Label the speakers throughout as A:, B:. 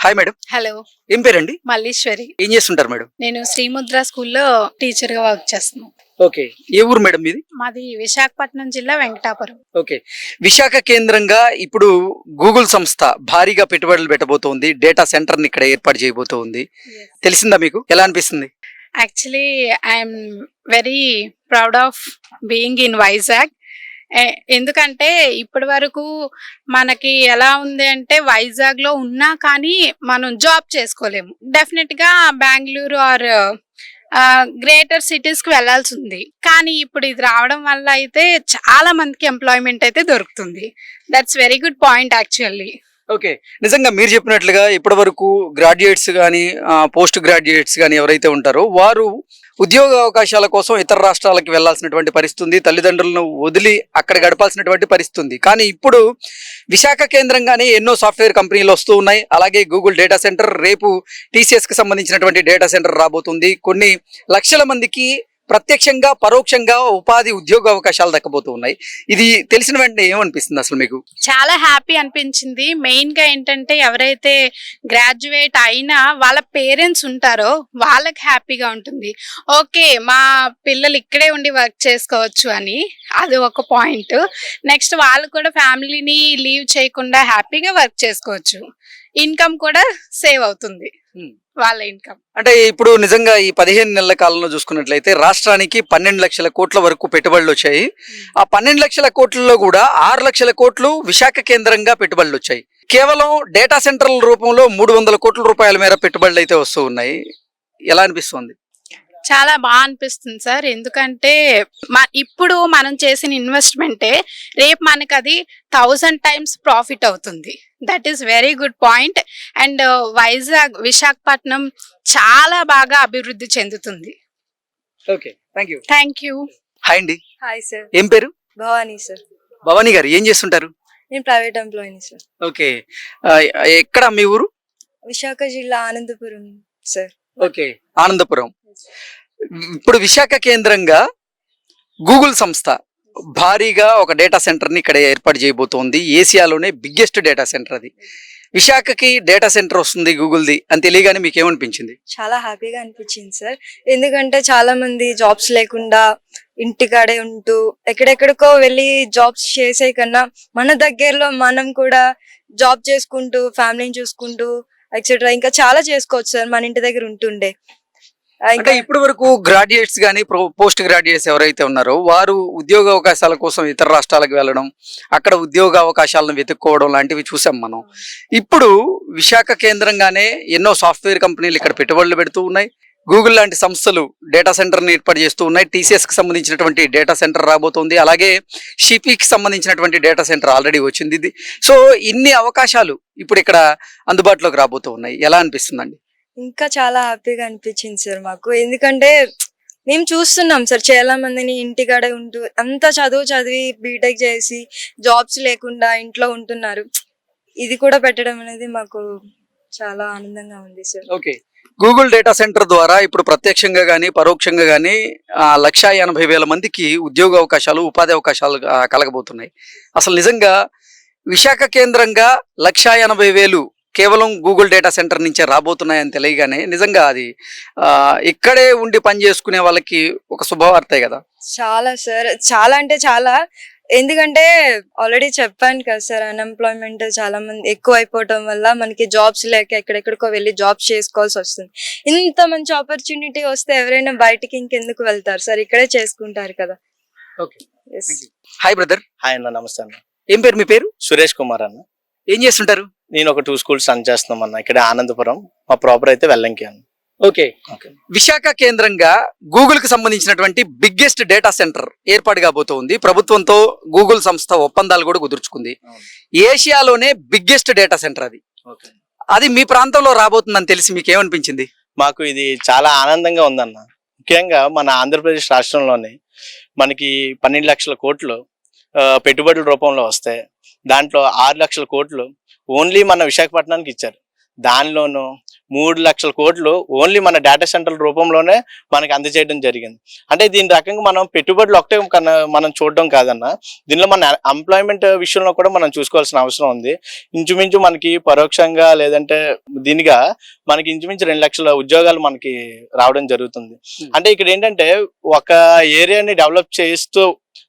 A: Hi madam
B: hello
A: ఏం పేరండి?
B: మల్లీశ్వరి.
A: ఏం చేస్తుంటారు మేడం
B: నేను శ్రీముద్ర స్కూల్లో టీచర్గా వర్క్ చేస్తున్నాను
A: ఓకే ఏ ఊరు మేడం మీది?
B: మాది విశాఖపట్నం జిల్లా వెంకటాపురం.
A: ఓకే విశాఖ కేంద్రంగా ఇప్పుడు గూగుల్ సంస్థ భారీగా పెట్టుబడులు పెట్టబోతోంది. డేటా సెంటర్ని ఇక్కడ ఏర్పాటు చేయబోతోంది. తెలిసిందా మీకు? ఎలా అనిపిస్తుంది?
B: Actually I'm very proud of being in Vizag ఎందుకంటే ఇప్పటి వరకు మనకి ఎలా ఉంది అంటే వైజాగ్లో ఉన్నా కానీ మనం జాబ్ చేసుకోలేము. డెఫినెట్గా బెంగళూరు ఆర్ గ్రేటర్ సిటీస్కి వెళ్ళాల్సి ఉంది కానీ ఇప్పుడు ఇది రావడం వల్ల అయితే చాలా మందికి ఎంప్లాయ్మెంట్ అయితే దొరుకుతుంది. That's very good point actually
A: okay. నిజంగా మీరు చెప్పినట్లుగా ఇప్పటి వరకు గ్రాడ్యుయేట్స్ కానీ పోస్ట్ గ్రాడ్యుయేట్స్ కానీ ఎవరైతే ఉంటారో వారు ఉద్యోగ అవకాశాల కోసం ఇతర రాష్ట్రాలకు వెళ్ళాల్సినటువంటి పరిస్థితి ఉంది. తల్లిదండ్రులను వదిలి అక్కడ గడపాల్సినటువంటి పరిస్థితి ఉంది. కానీ ఇప్పుడు విశాఖ కేంద్రంగానే ఎన్నో సాఫ్ట్వేర్ కంపెనీలు వస్తూ ఉన్నాయి. అలాగే గూగుల్ డేటా సెంటర్ రేపు టీసీఎస్కి సంబంధించినటువంటి డేటా సెంటర్ రాబోతుంది. కొన్ని లక్షల మందికి ప్రత్యక్షంగా పరోక్షంగా ఉపాధి ఉద్యోగ అవకాశాలు దక్కబోతూ ఉన్నాయి. ఇది తెలిసిన వెంటనే ఏమనిపిస్తుంది అసలు మీకు?
B: చాలా హ్యాపీ అనిపించింది. మెయిన్గా ఏంటంటే ఎవరైతే గ్రాడ్యుయేట్ అయినా వాళ్ళ పేరెంట్స్ ఉంటారో వాళ్ళకి హ్యాపీగా ఉంటుంది. ఓకే మా పిల్లలు ఇక్కడే ఉండి వర్క్ చేసుకోవచ్చు అని. అది ఒక పాయింట్. నెక్స్ట్ వాళ్ళు కూడా ఫ్యామిలీని లీవ్ చేయకుండా హ్యాపీగా వర్క్ చేసుకోవచ్చు. ఇన్కమ్ కూడా సేవ్ అవుతుంది. వాళ్ళ ఇన్కమ్.
A: అంటే ఇప్పుడు నిజంగా ఈ పదిహేను నెలల కాలంలో చూసుకున్నట్లయితే రాష్ట్రానికి పన్నెండు లక్షల కోట్ల వరకు పెట్టుబడులు వచ్చాయి. ఆ పన్నెండు లక్షల కోట్లలో కూడా ఆరు లక్షల కోట్లు విశాఖ కేంద్రంగా పెట్టుబడులు వచ్చాయి. కేవలం డేటా సెంటర్ల రూపంలో మూడు వందల కోట్ల రూపాయల మేర పెట్టుబడులు అయితే వస్తూ ఉన్నాయి. ఎలా అనిపిస్తుంది?
B: చాలా బాగా అనిపిస్తుంది సార్. ఎందుకంటే ఇప్పుడు మనం చేసిన ఇన్వెస్ట్మెంటే రేపు మనకి అది థౌజండ్ టైమ్స్ ప్రాఫిట్ అవుతుంది. That is very good point. And Vizag Visakhapatnam చాలా బాగా అభివృద్ధి చెందుతుంది.
A: Okay. Thank you
B: thank you.
A: Hi అండి.
C: Hi sir.
A: ఏం పేరు?
C: భవానీ సార్.
A: భవానీ గారు ఏం చేస్తుంటారు?
C: నేను ప్రైవేట్ ఎంప్లాయీని సార్.
A: ఓకే. ఎక్కడ మీ ఊరు?
C: విశాఖ జిల్లా ఆనందపురం సార్.
A: ఓకే. ఆనందపురం. ఇప్పుడు విశాఖ కేంద్రంగా గూగుల్ సంస్థ భారీగా ఒక డేటా సెంటర్ని ఇక్కడ ఏర్పాటు చేయబోతోంది. ఏసియాలోనే బిగ్గెస్ట్ డేటా సెంటర్ అది. విశాఖకి డేటా సెంటర్ వస్తుంది గూగుల్ది అని తెలియగానే మీకు ఏమనిపించింది
C: చాలా హ్యాపీగా అనిపించింది సార్. ఎందుకంటే చాలా మంది జాబ్స్ లేకుండా ఇంటికాడే ఉంటూ ఎక్కడెక్కడికో వెళ్ళి జాబ్స్ చేసే కన్నా మన దగ్గరలో మనం కూడా జాబ్ చేసుకుంటూ ఫ్యామిలీని చూసుకుంటూ ఎక్సెట్రా ఇంకా చాలా చేసుకోవచ్చు సార్ మన ఇంటి దగ్గర ఉంటుండే. ఇంకా
A: ఇప్పటి వరకు గ్రాడ్యుయేట్స్ కానీ పోస్ట్ గ్రాడ్యుయేట్స్ ఎవరైతే ఉన్నారో వారు ఉద్యోగ అవకాశాల కోసం ఇతర రాష్ట్రాలకు వెళ్ళడం అక్కడ ఉద్యోగ అవకాశాలను వెతుక్కోవడం లాంటివి చూసాం మనం. ఇప్పుడు విశాఖ కేంద్రంగానే ఎన్నో సాఫ్ట్వేర్ కంపెనీలు ఇక్కడ పెట్టుబడులు పెడుతూ ఉన్నాయి. గూగుల్ లాంటి సంస్థలు డేటా సెంటర్ని ఏర్పాటు చేస్తూ ఉన్నాయి. టీసీఎస్కి సంబంధించినటువంటి డేటా సెంటర్ రాబోతోంది. అలాగే షిపికి సంబంధించినటువంటి డేటా సెంటర్ ఆల్రెడీ వచ్చింది. ఇది సో ఇన్ని అవకాశాలు ఇప్పుడు ఇక్కడ అందుబాటులోకి రాబోతూ ఉన్నాయి. ఎలా అనిపిస్తుందండి?
C: ఇంకా చాలా హ్యాపీగా అనిపించింది సార్ మాకు. ఎందుకంటే మేము చూస్తున్నాం సార్ చాలా మందిని ఇంటికాడే ఉంటూ అంత చదువు చదివి బీటెక్ చేసి జాబ్స్ లేకుండా ఇంట్లో ఉంటున్నారు. ఇది కూడా పెట్టడం అనేది మాకు చాలా ఆనందంగా ఉంది sir.
A: Okay. Google data center ద్వారా ఇప్పుడు ప్రత్యక్షంగా కానీ పరోక్షంగా కానీ లక్ష ఎనభై వేల మందికి ఉద్యోగ అవకాశాలు ఉపాధి అవకాశాలు కలగబోతున్నాయి. అసలు నిజంగా విశాఖ కేంద్రంగా లక్ష ఎనభై వేలు కేవలం గూగుల్ డేటా సెంటర్ నుంచే రాబోతున్నాయని తెలియగానే నిజంగా అది ఇక్కడే ఉండి పని చేసుకునే వాళ్ళకి ఒక శుభవార్తే కదా.
C: చాలా సార్ చాలా అంటే చాలా. ఎందుకంటే ఆల్రెడీ చెప్పాను కదా సార్ అన్ఎంప్లాయ్మెంట్ చాలా మంది ఎక్కువ అయిపోవటం వల్ల మనకి జాబ్స్ లేక ఎక్కడెక్కడికో వెళ్ళి జాబ్స్ చేసుకోవాల్సి వస్తుంది. ఇంత మంచి ఆపర్చునిటీ వస్తే ఎవరైనా బయటికి ఇంకెందుకు వెళ్తారు? సార్ ఇక్కడే చేసుకుంటారు కదా.
A: హాయ్ బ్రదర్
D: హాయ్ అన్న. నమస్తే అన్న.
A: ఏం పేరు మీ పేరు?
D: సురేష్ కుమార్ అన్న.
A: ఏం చేస్తుంటారు?
D: నేను ఒక టూ స్కూల్స్ రన్ చేస్తున్నాం అన్న ఇక్కడ ఆనందపురం మా ప్రాపర్ అయితే వెల్లంకి అన్న.
A: ఓకే. విశాఖ కేంద్రంగా గూగుల్కి సంబంధించినటువంటి బిగ్గెస్ట్ డేటా సెంటర్ ఏర్పాటు కాబోతోంది. ప్రభుత్వంతో గూగుల్ సంస్థ ఒప్పందాలు కూడా కుదుర్చుకుంది. ఏషియాలోనే బిగ్గెస్ట్ డేటా సెంటర్ అది. అది మీ ప్రాంతంలో రాబోతుందని తెలిసి మీకు ఏమనిపించింది
D: మాకు ఇది చాలా ఆనందంగా ఉందన్న. ముఖ్యంగా మన ఆంధ్రప్రదేశ్ రాష్ట్రంలోని మనకి పన్నెండు లక్షల కోట్లు పెట్టుబడుల రూపంలో వస్తాయి దాంట్లో ఆరు లక్షల కోట్లు ఓన్లీ మన విశాఖపట్నానికి ఇచ్చారు. దానిలోనూ మూడు లక్షల కోట్లు ఓన్లీ మన డేటా సెంటర్ రూపంలోనే మనకి అందజేయడం జరిగింది. అంటే దీని రకంగా మనం పెట్టుబడులు ఒకటే మనం చూడడం కాదన్న దీనిలో మన ఎంప్లాయ్మెంట్ విషయంలో కూడా మనం చూసుకోవాల్సిన అవసరం ఉంది. ఇంచుమించు మనకి పరోక్షంగా లేదంటే దీనిగా మనకి ఇంచుమించు రెండు లక్షల ఉద్యోగాలు మనకి రావడం జరుగుతుంది. అంటే ఇక్కడ ఏంటంటే ఒక ఏరియాని డెవలప్ చేస్తూ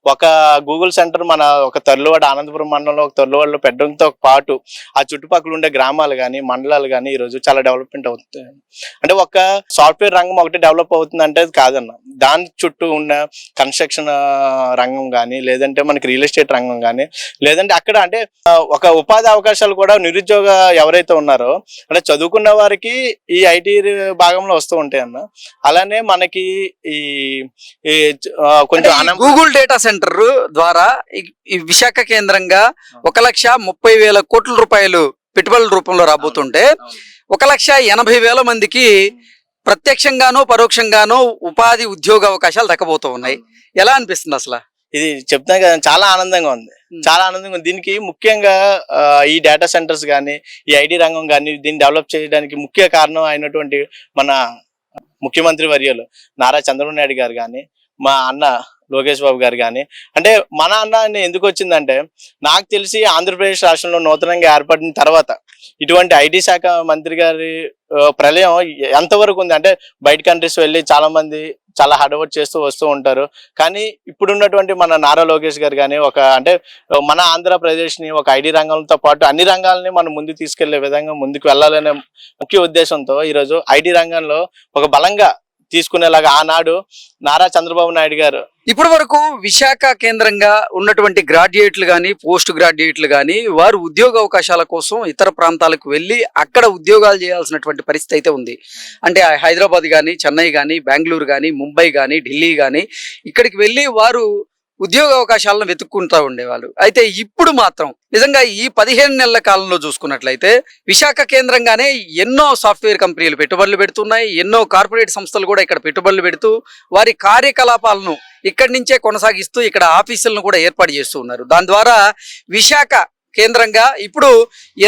D: ఒక గూగుల్ సెంటర్ మన ఒక తొర్లువాడ ఆనందపురం మండలంలో ఒక తొర్లువాడలో పెట్టడంతో పాటు ఆ చుట్టుపక్కల ఉండే గ్రామాలు కానీ మండలాలు కానీ ఈరోజు చాలా డెవలప్మెంట్ అవుతుంది అంటే ఒక సాఫ్ట్వేర్ రంగం ఒకటి డెవలప్ అవుతుంది అంటే అది కాదన్న. దాని చుట్టూ ఉన్న కన్స్ట్రక్షన్ రంగం కానీ లేదంటే మనకి రియల్ ఎస్టేట్ రంగం కానీ లేదంటే అక్కడ అంటే ఒక ఉపాధి అవకాశాలు కూడా నిరుద్యోగ ఎవరైతే ఉన్నారో అంటే చదువుకున్న వారికి ఈ ఐటీ భాగంలో వస్తూ ఉంటాయి అన్న అలానే మనకి ఈ కొంచెం
A: గూగుల్ డేటా సెంటర్ ద్వారా ఈ- విశాఖ కేంద్రంగా ఒక లక్ష ముప్పై వేల కోట్ల రూపాయలు పెట్టుబడుల రూపంలో రాబోతుంటే ఒక లక్ష ఎనభై వేల మందికి ప్రత్యక్షంగానో పరోక్షంగానో ఉపాధి ఉద్యోగ అవకాశాలు దక్కబోతూ ఉన్నాయి. ఎలా అనిపిస్తుంది అసలు?
D: ఇది చెప్తాను కదా చాలా ఆనందంగా ఉంది. చాలా ఆనందంగా ఉంది. దీనికి ముఖ్యంగా ఈ డేటా సెంటర్స్ కానీ ఈ ఐడి రంగం కానీ దీన్ని డెవలప్ చేయడానికి ముఖ్య కారణం అయినటువంటి మన ముఖ్యమంత్రి వర్యులు నారా చంద్రబాబు నాయుడు గారు కానీ మా అన్న లోకేష్ బాబు గారు కానీ అంటే మన అన్న అని ఎందుకు వచ్చిందంటే నాకు తెలిసి ఆంధ్రప్రదేశ్ రాష్ట్రంలో నూతనంగా ఏర్పడిన తర్వాత ఇటువంటి ఐటీ శాఖ మంత్రి గారి ప్రళయం ఎంతవరకు ఉంది? అంటే బయట కంట్రీస్ వెళ్ళి చాలా మంది చాలా హార్డ్ వర్క్ చేస్తూ వస్తూ ఉంటారు. కానీ ఇప్పుడున్నటువంటి మన నారా లోకేష్ గారు కానీ ఒక అంటే మన ఆంధ్రప్రదేశ్ని ఒక ఐటీ రంగంతో పాటు అన్ని రంగాలని మనం ముందుకు తీసుకెళ్ళే విధంగా ముందుకు వెళ్ళాలనే ముఖ్య ఉద్దేశంతో ఈరోజు ఐటీ రంగంలో ఒక బలంగా తీసుకునేలాగా ఆనాడు నారా చంద్రబాబు నాయుడు గారు.
A: ఇప్పటి వరకు విశాఖ కేంద్రంగా ఉన్నటువంటి గ్రాడ్యుయేట్లు కానీ పోస్ట్ గ్రాడ్యుయేట్లు కానీ వారు ఉద్యోగ అవకాశాల కోసం ఇతర ప్రాంతాలకు వెళ్ళి అక్కడ ఉద్యోగాలు చేయాల్సినటువంటి పరిస్థితి అయితే ఉంది. అంటే హైదరాబాద్ కానీ చెన్నై కానీ బెంగళూరు కానీ ముంబై కానీ ఢిల్లీ కానీ ఇక్కడికి వెళ్ళి వారు ఉద్యోగ అవకాశాలను వెతుక్కుంటూ ఉండేవాళ్ళు. అయితే ఇప్పుడు మాత్రం నిజంగా ఈ పదిహేను నెలల కాలంలో చూసుకున్నట్లయితే విశాఖ కేంద్రంగానే ఎన్నో సాఫ్ట్వేర్ కంపెనీలు పెట్టుబడులు పెడుతున్నాయి. ఎన్నో కార్పొరేట్ సంస్థలు కూడా ఇక్కడ పెట్టుబడులు పెడుతూ వారి కార్యకలాపాలను ఇక్కడి నుంచే కొనసాగిస్తూ ఇక్కడ ఆఫీసులను కూడా ఏర్పాటు చేస్తూ ఉన్నారు. దాని ద్వారా విశాఖ కేంద్రంగా ఇప్పుడు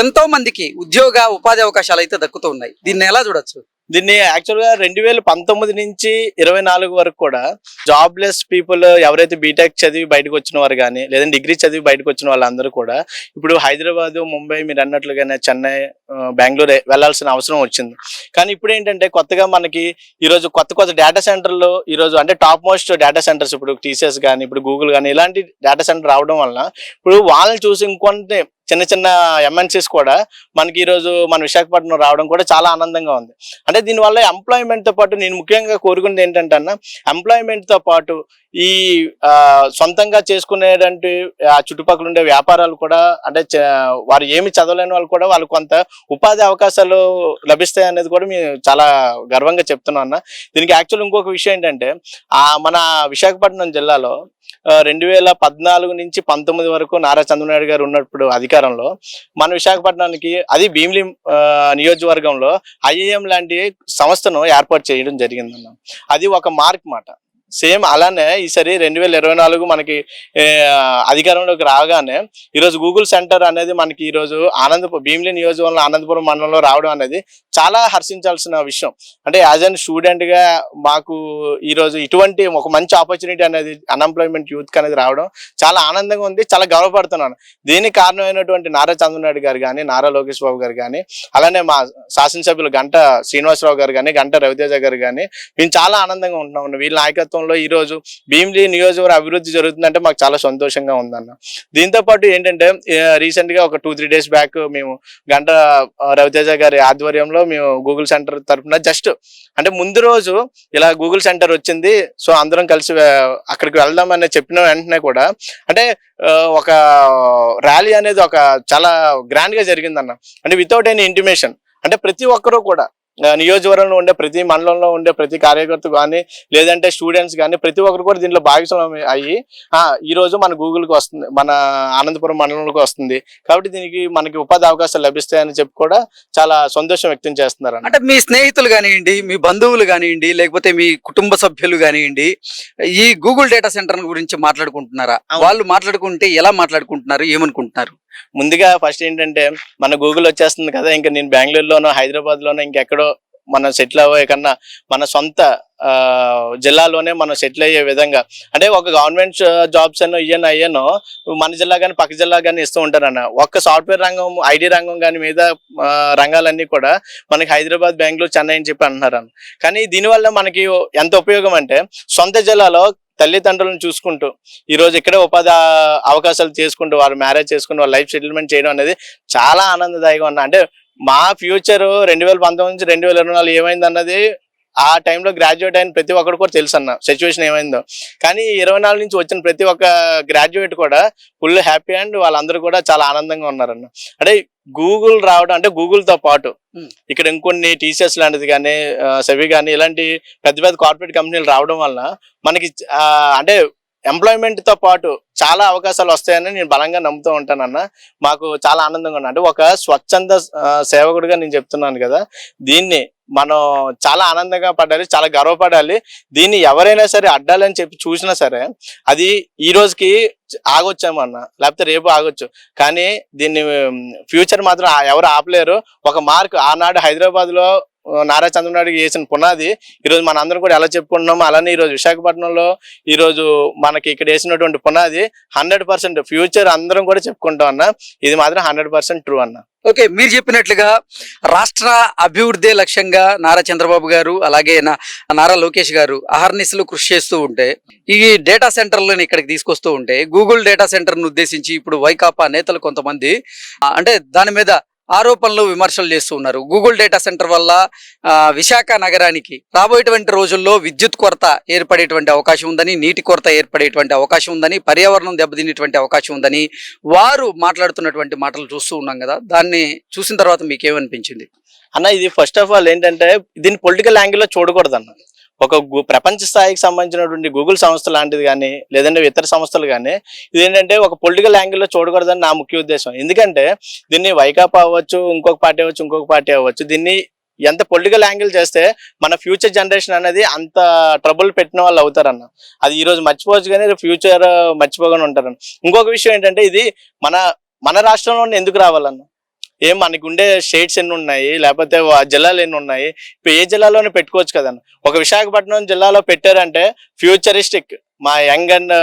A: ఎంతో మందికి ఉద్యోగ ఉపాధి అవకాశాలు అయితే దక్కుతూ ఉన్నాయి. దీన్ని ఎలా చూడొచ్చు?
D: దీన్ని యాక్చువల్గా రెండు వేల పంతొమ్మిది నుంచి ఇరవై నాలుగు వరకు కూడా జాబ్లెస్ పీపుల్ ఎవరైతే బీటెక్ చదివి బయటకు వచ్చిన వారు కానీ లేదంటే డిగ్రీ చదివి బయటకు వచ్చిన వాళ్ళందరూ కూడా ఇప్పుడు హైదరాబాద్ ముంబై మీరు అన్నట్లుగానే చెన్నై బెంగళూరు వెళ్ళాల్సిన అవసరం వచ్చింది. కానీ ఇప్పుడు ఏంటంటే కొత్తగా మనకి ఈరోజు కొత్త కొత్త డేటా సెంటర్లు ఈరోజు అంటే టాప్ మోస్ట్ డేటా సెంటర్స్ ఇప్పుడు టీసీఎస్ కానీ ఇప్పుడు గూగుల్ కానీ ఇలాంటి డేటా సెంటర్ రావడం వలన ఇప్పుడు వాళ్ళని చూసి ఇంకొంటే చిన్న చిన్న ఎంఎన్సీస్ కూడా మనకి ఈ రోజు మన విశాఖపట్నం రావడం కూడా చాలా ఆనందంగా ఉంది. అంటే దీనివల్ల ఎంప్లాయ్మెంట్తో పాటు నేను ముఖ్యంగా కోరుకునేది ఏంటంటే అన్న ఎంప్లాయ్మెంట్తో పాటు ఈ సొంతంగా చేసుకునేటువంటి ఆ చుట్టుపక్కల ఉండే వ్యాపారాలు కూడా అంటే వారు ఏమి చదవలేని వాళ్ళు కూడా వాళ్ళు కొంత ఉపాధి అవకాశాలు లభిస్తాయి అనేది కూడా మేము చాలా గర్వంగా చెప్తున్నాం అన్న. దీనికి యాక్చువల్ ఇంకొక విషయం ఏంటంటే ఆ మన విశాఖపట్నం జిల్లాలో రెండు వేల పద్నాలుగు నుంచి పంతొమ్మిది వరకు నారా చంద్రనాయుడు గారు ఉన్నప్పుడు అధికారంలో మన విశాఖపట్నానికి అది భీమిలి నియోజకవర్గంలో ఐఏఎం లాంటి సంస్థను ఏర్పాటు చేయడం జరిగిందన్న. అది ఒక మార్క్ మాట. సేమ్ అలానే ఈసారి రెండు వేల ఇరవై నాలుగు మనకి అధికారంలోకి రాగానే ఈరోజు గూగుల్ సెంటర్ అనేది మనకి ఈరోజు ఆనందపురం భీమిలి నియోజకవర్గంలో ఆనందపురం మండలంలో రావడం అనేది చాలా హర్షించాల్సిన విషయం. అంటే యాజ్ అన్ స్టూడెంట్గా మాకు ఈరోజు ఇటువంటి ఒక మంచి ఆపర్చునిటీ అనేది అన్ఎంప్లాయ్మెంట్ యూత్ అనేది రావడం చాలా ఆనందంగా ఉంది చాలా గర్వపడుతున్నాను. దీనికి కారణమైనటువంటి నారా చంద్రనాయుడు గారు కానీ నారా లోకేష్ బాబు గారు కానీ అలానే మా శాసనసభ్యులు గంట శ్రీనివాసరావు గారు కానీ గంట రవితేజ గారు కానీ మేము చాలా ఆనందంగా ఉంటున్నాం. వీళ్ళ నాయకత్వం ఈ రోజు భీమిలి నియోజకవర్గ అభివృద్ధి జరుగుతుందంటే మాకు చాలా సంతోషంగా ఉందన్న. దీంతో పాటు ఏంటంటే రీసెంట్గా ఒక టూ త్రీ డేస్ బ్యాక్ మేము గంట రవితేజ గారి ఆధ్వర్యంలో మేము గూగుల్ సెంటర్ తరఫున జస్ట్ అంటే ముందు రోజు ఇలా గూగుల్ సెంటర్ వచ్చింది. సో అందరం కలిసి అక్కడికి అక్కడికి వెళ్దామని చెప్పిన వెంటనే కూడా అంటే ఒక ర్యాలీ అనేది ఒక చాలా గ్రాండ్గా జరిగిందన్న. అంటే వితౌట్ ఎనీ ఇంటిమేషన్ అంటే ప్రతి ఒక్కరూ కూడా నియోజకవర్గంలో ఉండే ప్రతి మండలంలో ఉండే ప్రతి కార్యకర్త కానీ లేదంటే స్టూడెంట్స్ కానీ ప్రతి ఒక్కరు కూడా దీంట్లో భాగస్వామి అయ్యి ఆ, ఈ రోజు మన గూగుల్కి వస్తుంది మన ఆనందపురం మండలంలోకి వస్తుంది కాబట్టి దీనికి మనకి ఉపాధి అవకాశాలు లభిస్తాయని చెప్పి కూడా చాలా సంతోషం వ్యక్తం చేస్తున్నారు.
A: అంటే మీ స్నేహితులు కానివ్వండి మీ బంధువులు కానివ్వండి లేకపోతే మీ కుటుంబ సభ్యులు కానివ్వండి ఈ గూగుల్ డేటా సెంటర్ గురించి మాట్లాడుకుంటున్నారా. వాళ్ళు మాట్లాడుకుంటే ఎలా మాట్లాడుకుంటున్నారు ఏమనుకుంటున్నారు
D: ముందుగా ఫస్ట్ ఏంటంటే మన గూగుల్ వచ్చేస్తుంది కదా ఇంకా నేను బెంగళూరులోనో హైదరాబాద్ లోనో ఇంకెక్కడో మనం సెటిల్ అవ్వే కన్నా మన సొంత ఆ, జిల్లాలోనే మనం సెటిల్ అయ్యే విధంగా. అంటే ఒక గవర్నమెంట్ జాబ్స్ అనో ఇయ్యను అయ్యానో మన జిల్లా కానీ పక్క జిల్లా కానీ ఇస్తూ ఉంటారన్న. ఒక్క సాఫ్ట్వేర్ రంగం ఐటీ రంగం కానీ మీద రంగాలన్నీ కూడా మనకి హైదరాబాద్ బెంగళూరు చెన్నై అని చెప్పి అంటున్నారు అన్న కానీ దీనివల్ల మనకి ఎంత ఉపయోగం అంటే సొంత జిల్లాలో తల్లిదండ్రులను చూసుకుంటూ ఈరోజు ఇక్కడే ఉపాధి అవకాశాలు చేసుకుంటూ వారు మ్యారేజ్ చేసుకుంటూ వాళ్ళ లైఫ్ సెటిల్మెంట్ చేయడం అనేది చాలా ఆనందదాయకం అన్న. అంటే మా ఫ్యూచర్ రెండు వేల పంతొమ్మిది నుంచి రెండు వేల ఇరవై నాలుగు ఏమైంది అన్నది ఆ టైంలో గ్రాడ్యుయేట్ అయిన ప్రతి ఒక్కరు కూడా తెలుసు అన్న సిచ్యువేషన్ ఏమైందో. కానీ ఇరవై నాలుగు నుంచి వచ్చిన ప్రతి ఒక్క గ్రాడ్యుయేట్ కూడా ఫుల్ హ్యాపీ అండ్ వాళ్ళందరూ కూడా చాలా ఆనందంగా ఉన్నారన్న. అంటే గూగుల్ రావడం అంటే గూగుల్తో పాటు. ఇక్కడ ఇంకొన్ని టీసీఎస్ లాంటిది కానీ సెవి కానీ ఇలాంటి పెద్ద పెద్ద కార్పొరేట్ కంపెనీలు రావడం వల్ల మనకి అంటే ఎంప్లాయ్మెంట్తో పాటు చాలా అవకాశాలు వస్తాయని నేను బలంగా నమ్ముతూ ఉంటానన్న మాకు చాలా ఆనందంగా ఉన్నా అంటే ఒక స్వచ్ఛంద సేవకుడిగా నేను చెప్తున్నాను కదా దీన్ని మనం చాలా ఆనందంగా పడాలి చాలా గర్వపడాలి. దీన్ని ఎవరైనా సరే అడ్డాలని చెప్పి చూసినా సరే అది ఈ రోజుకి ఆగొచ్చామన్న లేకపోతే రేపు ఆగొచ్చు. కానీ దీన్ని ఫ్యూచర్ మాత్రం ఎవరు ఆపలేరు. ఒక మార్క్ ఆనాడు హైదరాబాద్లో నారా చంద్రబాబు చేసిన పునాది. ఈ రోజు మన అందరం కూడా ఎలా చెప్పుకుంటున్నామో అలానే ఈ రోజు విశాఖపట్నంలో ఈ రోజు మనకి ఇక్కడ వేసినటువంటి పునాది హండ్రెడ్ పర్సెంట్ ఫ్యూచర్ అందరం కూడా చెప్పుకుంటాం అన్న. ఇది మాత్రం హండ్రెడ్ పర్సెంట్ ట్రూ అన్న.
A: ఓకే మీరు చెప్పినట్లుగా రాష్ట్ర అభివృద్ధి లక్ష్యంగా నారా చంద్రబాబు గారు అలాగే నా- నారా లోకేష్ గారు అహర్నిశలు కృషి చేస్తూ ఉంటే ఈ డేటా సెంటర్లను ఇక్కడికి తీసుకొస్తూ ఉంటే గూగుల్ డేటా సెంటర్ను ఉద్దేశించి ఇప్పుడు వైకాపా నేతలు కొంతమంది అంటే దాని మీద ఆరోపణలు విమర్శలు చేస్తూ ఉన్నారు. గూగుల్ డేటా సెంటర్ వల్ల విశాఖ నగరానికి రాబోయేటువంటి రోజుల్లో విద్యుత్ కొరత ఏర్పడేటువంటి అవకాశం ఉందని నీటి కొరత ఏర్పడేటువంటి అవకాశం ఉందని పర్యావరణం దెబ్బతినేటువంటి అవకాశం ఉందని వారు మాట్లాడుతున్నటువంటి మాటలు చూస్తూ ఉన్నాం కదా. దాన్ని చూసిన తర్వాత మీకేమనిపించింది?
D: అన్న ఇది ఫస్ట్ ఆఫ్ ఆల్ ఏంటంటే దీన్ని పొలిటికల్ యాంగిల్లో చూడకూడదు అన్న ఒక ప్రపంచ స్థాయికి సంబంధించినటువంటి గూగుల్ సంస్థ లాంటిది కానీ లేదంటే ఇతర సంస్థలు కానీ ఇది ఏంటంటే ఒక పొలిటికల్ యాంగిల్లో చూడకూడదని నా ముఖ్య ఉద్దేశం. ఎందుకంటే దీన్ని వైకాపా అవ్వచ్చు ఇంకొక పార్టీ అవ్వచ్చు ఇంకొక పార్టీ అవ్వచ్చు దీన్ని ఎంత పొలిటికల్ యాంగిల్ చేస్తే మన ఫ్యూచర్ జనరేషన్ అనేది అంత ట్రబుల్ పెట్టిన వాళ్ళు అవుతారన్న. అది ఈరోజు మర్చిపోవచ్చు కానీ ఫ్యూచర్ మర్చిపోకుండా ఉంటారన్న. ఇంకొక విషయం ఏంటంటే ఇది మన మన రాష్ట్రంలో ఎందుకు రావాలన్న. ఏం మనకి ఉండే స్టేట్స్ ఎన్ని ఉన్నాయి? లేకపోతే జిల్లాలు ఎన్ని ఉన్నాయి? ఇప్పుడు ఏ జిల్లాలోనే పెట్టుకోవచ్చు కదన్న? ఒక విశాఖపట్నం జిల్లాలో పెట్టారంటే ఫ్యూచరిస్టిక్ మా young and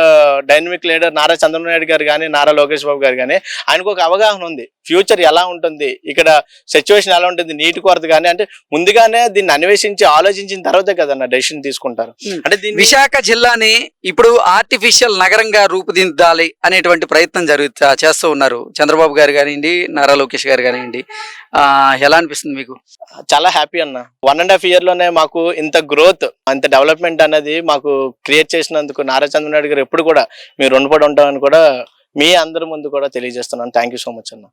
D: dynamic leader Nara Chandrababu Naidu garu కానీ నారా లోకేష్ బాబు గారు కానీ ఆయనకు ఒక అవగాహన ఉంది. ఫ్యూచర్ ఎలా ఉంటుంది? ఇక్కడ సిచ్యువేషన్ ఎలా ఉంటుంది? నీటి కొరత కానీ అంటే ముందుగానే దీన్ని అన్వేషించి ఆలోచించిన తర్వాతే కదన్న డెసిషన్ తీసుకుంటారు. అంటే దీన్ని
A: విశాఖ జిల్లాని ఇప్పుడు ఆర్టిఫిషియల్ నగరంగా రూపుదిద్దాలి అనేటువంటి ప్రయత్నం జరుగుతా చేస్తూ ఉన్నారు చంద్రబాబు గారు కానివ్వండి నారా లోకేష్ గారు కానివ్వండి. ఆ, ఎలా అనిపిస్తుంది మీకు?
D: చాలా హ్యాపీ అన్న. వన్ అండ్ హాఫ్ ఇయర్లోనే మాకు ఇంత గ్రోత్ ఇంత డెవలప్మెంట్ అనేది మాకు క్రియేట్ చేసినందుకు నారా చంద్రబాబు నాయుడు గారు ఎప్పుడు కూడా మీరు రుణపడి ఉంటామని కూడా మీ అందరి ముందు కూడా తెలియజేస్తున్నాను. థ్యాంక్ యూ సో మచ్ అన్న.